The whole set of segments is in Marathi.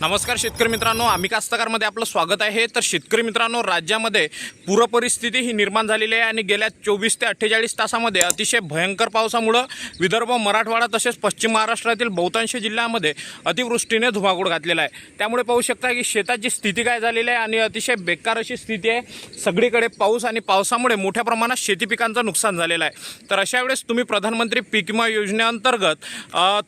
नमस्कार शेतकरी मित्रांनो आम्ही कास्तकारमध्ये आपलं स्वागत आहे. तर शेतकरी मित्रांनो राज्यामध्ये पूरपरिस्थिती ही निर्माण झालेली आहे आणि गेल्या चोवीस ते अठ्ठेचाळीस तासामध्ये अतिशय भयंकर पावसामुळं विदर्भ मराठवाडा तसेच पश्चिम महाराष्ट्रातील बहुतांश जिल्ह्यामध्ये अतिवृष्टीने धुमाकूळ घातलेला आहे. त्यामुळे पाहू शकता की शेताची स्थिती काय झालेली आहे आणि अतिशय बेकार अशी स्थिती आहे. सगळीकडे पाऊस आणि पावसामुळे मोठ्या प्रमाणात शेती पिकांचं नुकसान झालेलं आहे. तर अशा वेळेस तुम्ही प्रधानमंत्री पीक विमा योजनेअंतर्गत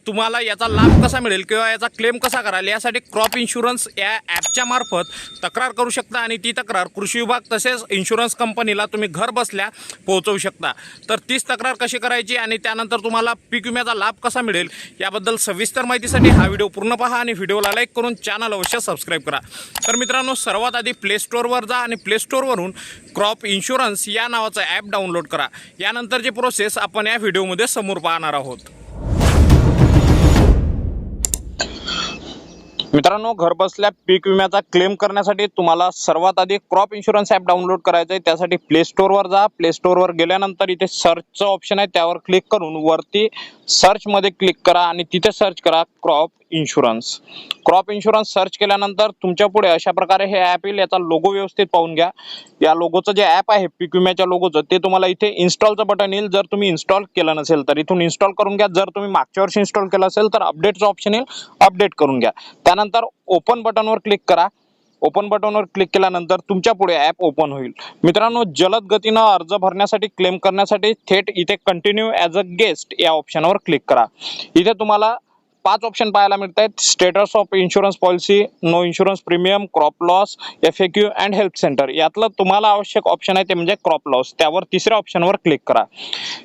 तुम्हाला याचा लाभ कसा मिळेल किंवा याचा क्लेम कसा कराल यासाठी क्रॉप इन्शुरन्स या ॲपच्या मार्फत तक्रार करू शकता आणि ती तक्रार कृषी विभाग तसेच इन्शुरन्स कंपनीला तुम्ही घर बसल्या पोहोचवू शकता. तर तीच तक्रार कशी करायची आणि त्यानंतर तुम्हाला पीक विम्याचा लाभ कसा मिळेल याबद्दल सविस्तर माहितीसाठी हा व्हिडिओ पूर्ण पहा आणि व्हिडिओला लाईक करून चॅनल अवश्य सबस्क्राईब करा. तर मित्रांनो सर्वात आधी प्ले स्टोअरवर जा आणि प्ले स्टोअरवरून क्रॉप इन्शुरन्स या नावाचं ॲप डाउनलोड करा. यानंतरची प्रोसेस आपण या व्हिडिओमध्ये समोर पाहणार आहोत. मित्रांनो घरबसल्या पीक विम्याचा क्लेम करण्यासाठी तुम्हाला सर्वात आधी क्रॉप इन्शुरन्स ॲप डाउनलोड करायचं आहे. त्यासाठी प्ले स्टोअरवर जा. प्ले स्टोअरवर गेल्यानंतर इथे सर्चचं ऑप्शन आहे. त्यावर क्लिक करून वरती सर्चमध्ये क्लिक करा आणि तिथे सर्च करा crop insurance crop insurance search केल्यानंतर तुमच्यापुढे अशा प्रकारे हे ॲप येईल याचा लोगो व्यवस्थित पाहून घ्या. या लोगोचं जे ॲप आहे पीक विम्याच्या लोगोचं ते तुम्हाला इथे इन्स्टॉलचं बटन येईल. जर तुम्ही इन्स्टॉल केलं नसेल तर इथून इन्स्टॉल करून घ्या. जर तुम्ही मागच्या वर्षी इन्स्टॉल केलं असेल तर अपडेटचं ऑप्शन येईल अपडेट करून घ्या. त्यानंतर ओपन बटनवर क्लिक करा. ओपन बटनवर क्लिक केल्यानंतर तुमच्यापुढे ॲप ओपन होईल. मित्रांनो जलद गतीनं अर्ज भरण्यासाठी क्लेम करण्यासाठी थेट इथे कंटिन्यू ॲज अ गेस्ट या ऑप्शनवर क्लिक करा. इथे तुम्हाला पाच ऑप्शन पाहायला मिळत आहेत status of insurance policy know insurance premium crop loss F A Q and health centre यातलं तुम्हाला आवश्यक ऑप्शन आहे ते म्हणजे क्रॉप लॉस त्यावर तिसऱ्या ऑप्शनवर क्लिक करा.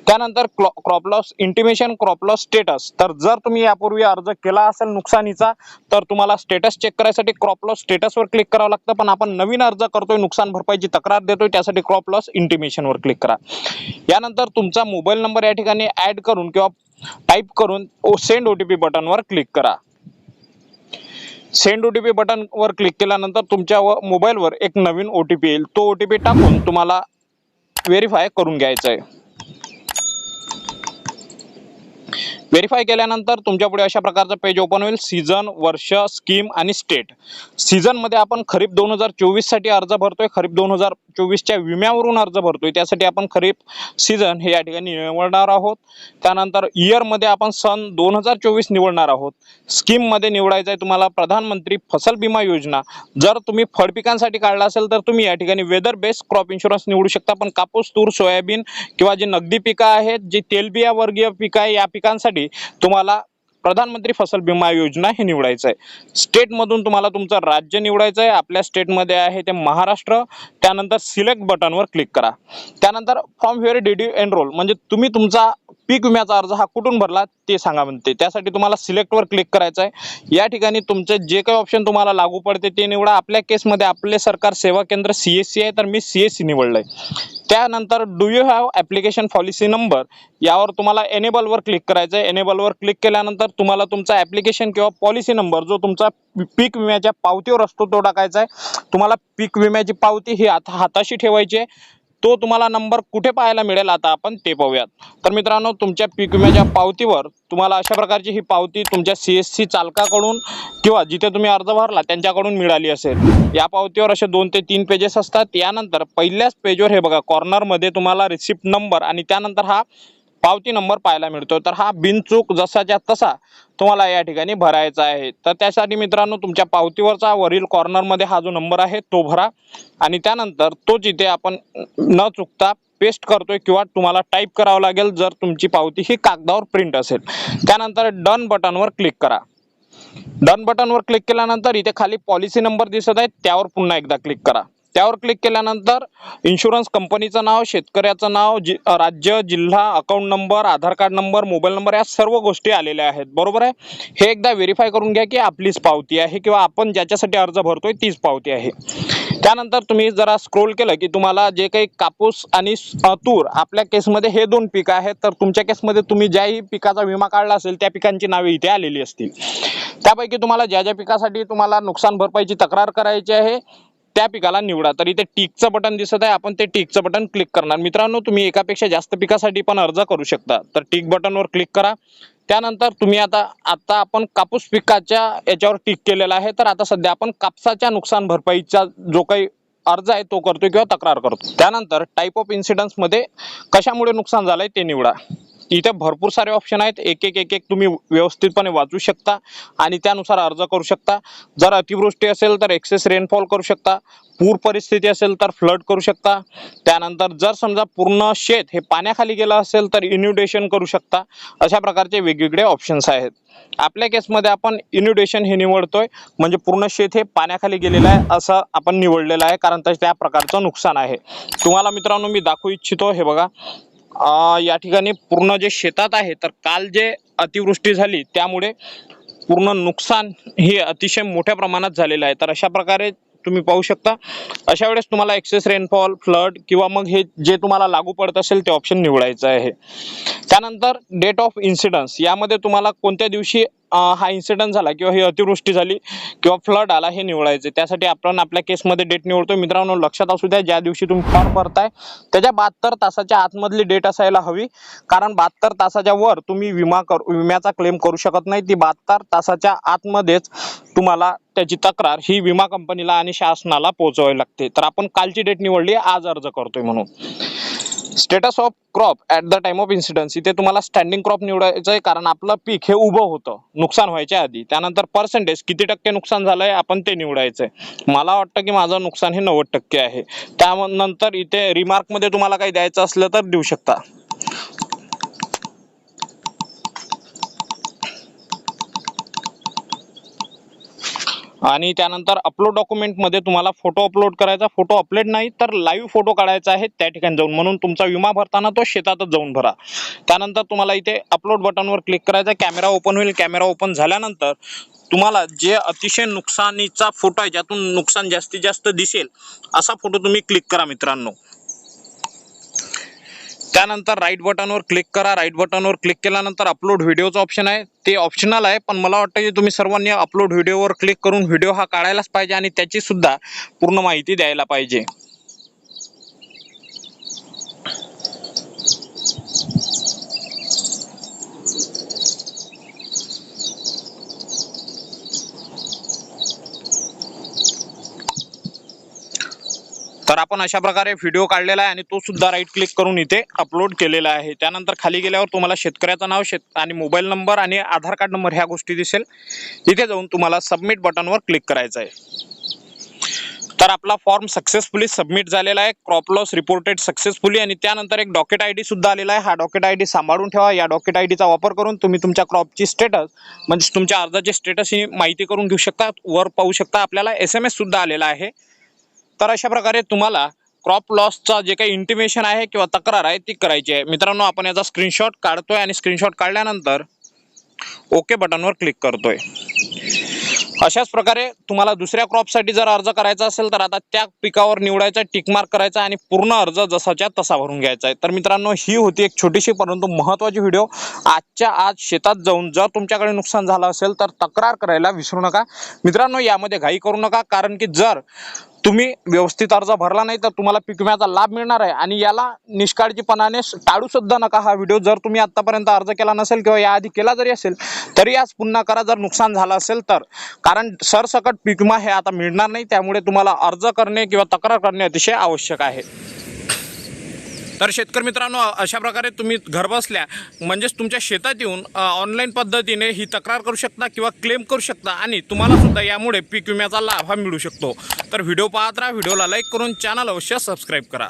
त्यानंतर crop loss intimation crop loss status तर जर तुम्ही यापूर्वी अर्ज केला असेल नुकसानीचा तर तुम्हाला स्टेटस चेक करायसाठी क्रॉप लॉस स्टेटसवर क्लिक करावं लागतं. पण आपण नवीन अर्ज करतोय नुकसान भरपाईची तक्रार देतोय त्यासाठी क्रॉप लॉस इंटिमेशनवर क्लिक करा. यानंतर तुमचा मोबाईल नंबर या ठिकाणी ऍड करून किंवा टाईप करून सेंड ओ सेंड ओटीपी बटनवर क्लिक करा. सेंड ओटीपी बटनवर क्लिक केल्यानंतर तुमच्या व मोबाईलवर एक नवीन ओटीपी येईल. तो ओटीपी टाकून तुम्हाला व्हेरीफाय करून घ्यायचं आहे व्हेरीफाय केल्यानंतर तुमच्यापुढे अशा प्रकारचं पेज ओपन होईल. सीझन वर्ष स्कीम आणि स्टेट सीझनमध्ये आपण खरीप दोन हजार चोवीससाठी अर्ज भरतोय. खरीप दोन हजार चोवीसच्या विम्यावरून अर्ज भरतोय. त्यासाठी आपण खरीप सीझन हे या ठिकाणी निवडणार आहोत. त्यानंतर इयरमध्ये आपण सन दोन हजार चोवीस निवडणार आहोत. स्कीममध्ये निवडायचं आहे तुम्हाला प्रधानमंत्री फसल विमा योजना. जर तुम्ही फळपिकांसाठी काढला असेल तर तुम्ही या ठिकाणी वेदर बेस्ड क्रॉप इन्शुरन्स निवडू शकता. पण कापूस तूर सोयाबीन किंवा जी नगदी पिकं आहेत जी तेलबिया वर्गीय पिकं आहे या पिकांसाठी तुम्हाला प्रधानमंत्री फसल विमा योजना हे निवडायचं आहे स्टेटमधून तुम्हाला तुमचं राज्य निवडायचं आहे आपल्या स्टेटमध्ये आहे ते महाराष्ट्र त्यानंतर सिलेक्ट बटनवर क्लिक करा. त्यानंतर from where did you enrol म्हणजे तुम्ही तुमचा पीक विम्याचा अर्ज हा कुठून भरला ते सांगा म्हणते. त्यासाठी तुम्हाला सिलेक्टवर क्लिक करायचं आहे. या ठिकाणी तुमचे जे काही ऑप्शन तुम्हाला लागू पडते ते निवडा. आपल्या केसमध्ये आपले सरकार सेवा केंद्र सी एस सी आहे तर मी सी एस सी निवडलं आहे त्यानंतर do you have application policy number यावर तुम्हाला एनेबलवर क्लिक करायचं आहे. एनेबलवर क्लिक केल्यानंतर तुम्हाला तुमचा ॲप्लिकेशन किंवा पॉलिसी नंबर जो तुमचा पीक विम्याच्या पावतीवर असतो तो टाकायचा आहे. तुम्हाला पीक विम्याची पावती ही आता हाताशी ठेवायची आहे. तो तुम्हाला नंबर कुठे पाहायला मिळेल आता आपण ते पाहूयात. तर मित्रांनो तुमच्या पीक विम्याच्या पावतीवर तुम्हाला अशा प्रकारची ही पावती तुमच्या सी एस सी चालकाकडून किंवा जिथे तुम्ही अर्ज भरला त्यांच्याकडून मिळाली असेल. या पावतीवर असे दोन ते तीन पेजेस असतात. यानंतर पहिल्याच पेजवर हे बघा कॉर्नरमध्ये तुम्हाला रिसिप्ट नंबर आणि त्यानंतर हा पावती नंबर पाहायला मिळतो तर हा बिनचूक जसाच्या तसा तुम्हाला या ठिकाणी भरायचा आहे. तर त्यासाठी मित्रांनो तुमच्या पावतीवरचा वरील कॉर्नरमध्ये हा जो नंबर आहे तो भरा. आणि त्यानंतर तोच इथे आपण न चुकता पेस्ट करतोय किंवा तुम्हाला टाईप करावं लागेल जर तुमची पावती ही कागदावर प्रिंट असेल. त्यानंतर डन बटनवर क्लिक करा. डन बटनवर क्लिक केल्यानंतर इथे खाली पॉलिसी नंबर दिसत आहे त्यावर पुन्हा एकदा क्लिक करा. त्यावर क्लिक केल्यानंतर इन्शुरन्स कंपनीचं नाव शेतकऱ्याचं नाव जि राज्य जिल्हा account number Aadhaar card number mobile number या सर्व गोष्टी आलेल्या आहेत. बरोबर आहे? हे एकदा व्हेरीफाय करून घ्या की आपलीच पावती आहे किंवा आपण ज्याच्यासाठी अर्ज भरतोय तीच पावती आहे. त्यानंतर तुम्ही जरा स्क्रोल केलं की तुम्हाला जे काही कापूस आणि तूर आपल्या केसमध्ये हे दोन पिकं आहेत. तर तुमच्या केसमध्ये तुम्ही ज्याही पिकाचा विमा काढला असेल त्या पिकांची नावे इथे आलेली असतील. त्यापैकी तुम्हाला ज्या ज्या पिकासाठी तुम्हाला नुकसान भरपाईची तक्रार करायची आहे त्या पिकाला निवडा. तर इथे टिकचं बटन दिसत आहे. आपण ते टिकचं बटन क्लिक करणार. मित्रांनो तुम्ही एकापेक्षा जास्त पिकासाठी पण अर्ज करू शकता. तर टिक बटनवर क्लिक करा. त्यानंतर तुम्ही आता आता आपण कापूस पिकाच्या याच्यावर टिक केलेला आहे. तर आता सध्या आपण कापसाच्या नुकसान भरपाईचा जो काही अर्ज आहे तो करतोय किंवा तक्रार करतो त्यानंतर टाईप ऑफ इन्सिडन्समध्ये कशामुळे नुकसान झालंय ते निवडा. इथे भरपूर सारे ऑप्शन आहेत. एक एक एक एक तुम्ही व्यवस्थितपणे वाचू शकता आणि त्यानुसार अर्ज करू शकता. जर अतिवृष्टी असेल तर एक्सेस रेनफॉल करू शकता. पूर परिस्थिती असेल तर फ्लड करू शकता. त्यानंतर जर समजा पूर्ण शेत हे पाण्याखाली गेलं असेल तर इन्युडेशन करू शकता. अशा प्रकारचे वेगवेगळे ऑप्शन्स आहेत. आपल्या केसमध्ये आपण इन्युडेशन हे निवडतोय. म्हणजे पूर्ण शेत हे पाण्याखाली गेलेलं आहे असं आपण निवडलेलं आहे. कारण त्या प्रकारचं नुकसान आहे. तुम्हाला मित्रांनो मी दाखवू इच्छितो. हे बघा. या ठिकाणी पूर्ण जे शेतात आहे तर काल जे अतिवृष्टी झाली त्यामुळे पूर्ण नुकसान हे अतिशय मोठ्या प्रमाणात झालेलं आहे. तर अशा प्रकारे तुम्ही पाहू शकता. अशा वेळेस तुम्हाला एक्सेस रेनफॉल फ्लड किंवा मग हे जे तुम्हाला लागू पडत असेल ते ऑप्शन निवडायचं आहे. त्यानंतर डेट ऑफ इन्सिडन्स यामध्ये तुम्हाला कोणत्या दिवशी हा इन्सिडंट झाला किंवा ही अतिवृष्टी झाली किंवा फ्लड आला हे निवडायचे. त्यासाठी आपण आपल्या केसमध्ये डेट निवडतो मित्रांनो लक्षात असू द्या ज्या दिवशी तुम्ही फॉर्म भरताय त्याच्या बहात्तर तासाच्या आतमधली डेट असायला हवी. कारण बहात्तर तासाच्या वर तुम्ही विमा करू विम्याचा क्लेम करू शकत नाही. ती बहात्तर तासाच्या आतमध्येच तुम्हाला त्याची तक्रार ही विमा कंपनीला आणि शासनाला पोहोचवावी लागते. तर आपण कालची डेट निवडली आज अर्ज करतोय म्हणून. Status of crop at the time of incidence इथे तुम्हाला स्टँडिंग क्रॉप निवडायचं आहे कारण आपलं पीक हे उभं होतं नुकसान व्हायच्या आधी. त्यानंतर पर्सेंटेज किती टक्के नुकसान झालंय आपण ते निवडायचं आहे मला वाटतं की माझं नुकसान हे नव्वद टक्के आहे. त्यानंतर इथे रिमार्कमध्ये तुम्हाला काही द्यायचं असलं तर देऊ शकता. आणि त्यानंतर अपलोड डॉक्युमेंटमध्ये तुम्हाला फोटो अपलोड करायचा. फोटो अपलोड नाही तर लाईव्ह फोटो काढायचा आहे त्या ठिकाणी जाऊन. म्हणून तुमचा विमा भरताना तो शेतातच जाऊन भरा. त्यानंतर तुम्हाला इथे अपलोड बटनवर क्लिक करायचा. कॅमेरा ओपन होईल. कॅमेरा ओपन झाल्यानंतर तुम्हाला जे अतिशय नुकसानीचा फोटो आहे ज्यातून नुकसान जास्तीत जास्त दिसेल असा फोटो तुम्ही क्लिक करा मित्रांनो. त्यानंतर राईट बटनवर क्लिक करा. राईट बटनवर क्लिक केल्यानंतर अपलोड व्हिडिओचं ऑप्शन आहे. ते ऑप्शनल आहे पण मला वाटतं की तुम्ही सर्वांनी अपलोड व्हिडिओवर क्लिक करून व्हिडिओ हा काढायलाच पाहिजे आणि त्याची सुद्धा पूर्ण माहिती द्यायला पाहिजे. तर आपण अशा प्रकारे व्हिडिओ काढलेला आहे आणि तो सुद्धा राईट क्लिक करून इथे अपलोड केलेला आहे. त्यानंतर खाली गेल्यावर तुम्हाला शेतकऱ्याचं नाव शेत आणि मोबाईल नंबर आणि आधार कार्ड नंबर ह्या गोष्टी दिसेल. इथे जाऊन तुम्हाला सबमिट बटनवर क्लिक करायचं आहे. तर आपला फॉर्म सक्सेसफुली सबमिट झालेला आहे. क्रॉप लॉस रिपोर्टेड सक्सेसफुली आणि त्यानंतर एक डॉकेट आय डी सुद्धा आलेला आहे. हा डॉकेट आय डी सांभाळून ठेवा. या डॉकेट आय डीचा वापर करून तुम्ही तुमच्या क्रॉपची स्टेटस म्हणजे तुमच्या अर्जाची स्टेटस ही माहिती करून घेऊ शकता. वर पाहू शकता. आपल्याला एस एम एस सुद्धा आलेला आहे. तर अशा प्रकारे तुम्हाला क्रॉप लॉसचा जे काही इंटिमेशन आहे किंवा तक्रार आहे ती करायची आहे. मित्रांनो आपण याचा स्क्रीनशॉट काढतोय आणि स्क्रीनशॉट काढल्यानंतर ओके बटनवर क्लिक करतोय. अशाच प्रकारे तुम्हाला दुसऱ्या क्रॉपसाठी जर अर्ज करायचा असेल तर आता त्या पिकावर निवडायचा टिक मार्क करायचा आणि पूर्ण अर्ज जसाच्या तसा भरून घ्यायचा आहे. तर मित्रांनो ही होती एक छोटीशी परंतु महत्त्वाची व्हिडिओ आजच्या आज शेतात जाऊन जर तुमच्याकडे नुकसान झालं असेल तर तक्रार करायला विसरू नका. मित्रांनो यामध्ये घाई करू नका कारण की जर तुम्ही व्यवस्थित अर्ज भरला नाही तर तुम्हाला पीक विम्याचा लाभ मिळणार आहे. आणि याला निष्काळजीपणाने टाळू सुद्धा नका हा व्हिडिओ. जर तुम्ही आतापर्यंत अर्ज केला नसेल किंवा याआधी केला जरी असेल तरी आज पुन्हा करा. जर नुकसान झालं असेल तर. कारण सरसकट पीक विमा हे आता मिळणार नाही. त्यामुळे तुम्हाला अर्ज करणे किंवा तक्रार करणे अतिशय आवश्यक आहे. तर शेतकरी मित्रांनो अशा प्रकारे तुम्ही घरबसल्या म्हणजेच तुमच्या शेतात येऊन ऑनलाईन पद्धतीने ही तक्रार करू शकता किंवा क्लेम करू शकता आणि तुम्हाला सुद्धा यामुळे पीक विम्याचा लाभ हा मिळू शकतो. तर व्हिडिओ पाहत राहा व्हिडिओला लाईक करून चॅनल अवश्य सबस्क्राईब करा.